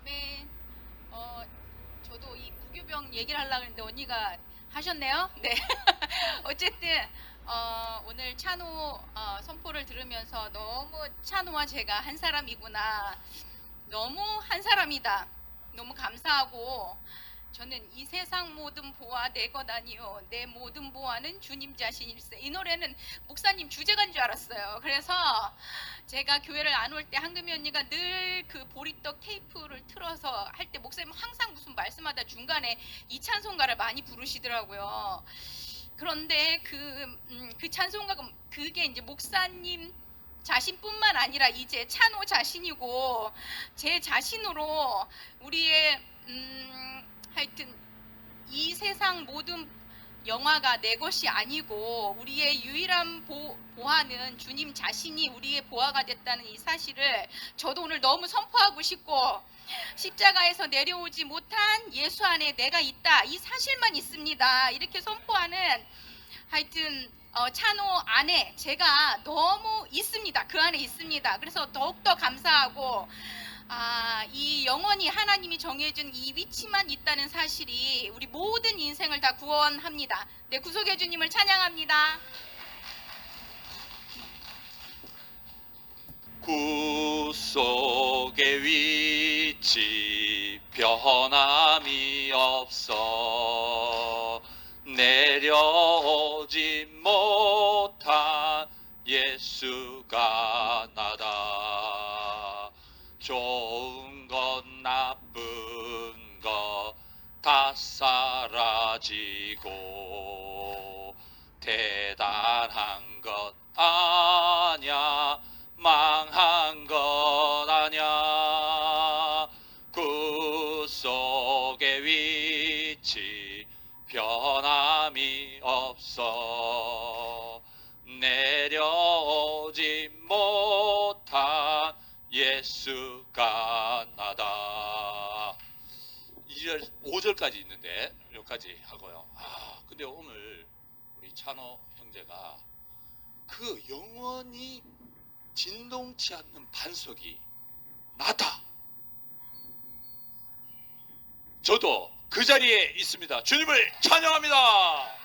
아멘. 어, 저도 이 부교병 얘기를 하려고 했는데 언니가 하셨네요. 네. 어쨌든 어, 오늘 찬호 어, 선포를 들으면서 너무 찬호와 제가 한 사람이구나. 너무 한 사람이다. 너무 감사하고 저는 이 세상 모든 보아 내 것 아니요 내 모든 보아는 주님 자신일세 이 노래는 목사님 주제가인 줄 알았어요 그래서 제가 교회를 안 올 때 한금이 언니가 늘 그 보리떡 테이프를 틀어서 할 때 목사님 항상 무슨 말씀하다 중간에 이 찬송가를 많이 부르시더라고요. 그런데 그, 음, 그 찬송가가 그게 이제 목사님 자신뿐만 아니라 이제 찬호 자신이고 제 자신으로 우리의 음, 하여튼 이 세상 모든 영화가 내 것이 아니고 우리의 유일한 보, 보아는 주님 자신이 우리의 보아가 됐다는 이 사실을 저도 오늘 너무 선포하고 싶고 십자가에서 내려오지 못한 예수 안에 내가 있다. 이 사실만 있습니다. 이렇게 선포하는 하여튼 어, 찬호 안에 제가 너무 있습니다. 그 안에 있습니다. 그래서 더욱더 감사하고 아, 이 영원히 하나님이 정해준 이 위치만 있다는 사실이 우리 모든 인생을 다 구원합니다. 네, 구속의 주님을 찬양합니다. 구속의 위치 변함이 없어 내려오지 못한 예수가 나다 좋은 것 나쁜 대단한 것 아냐 망한 것 아냐. 구 속의 위치 변함이 없어. 내려오지 못한 예수가 나다. 2절 5절까지 있는데 여기까지 하고요. 아 근데 오늘 우리 찬호 형제가 그 영원히 진동치 않는 반석이 나다. 저도 그 자리에 있습니다. 주님을 찬양합니다.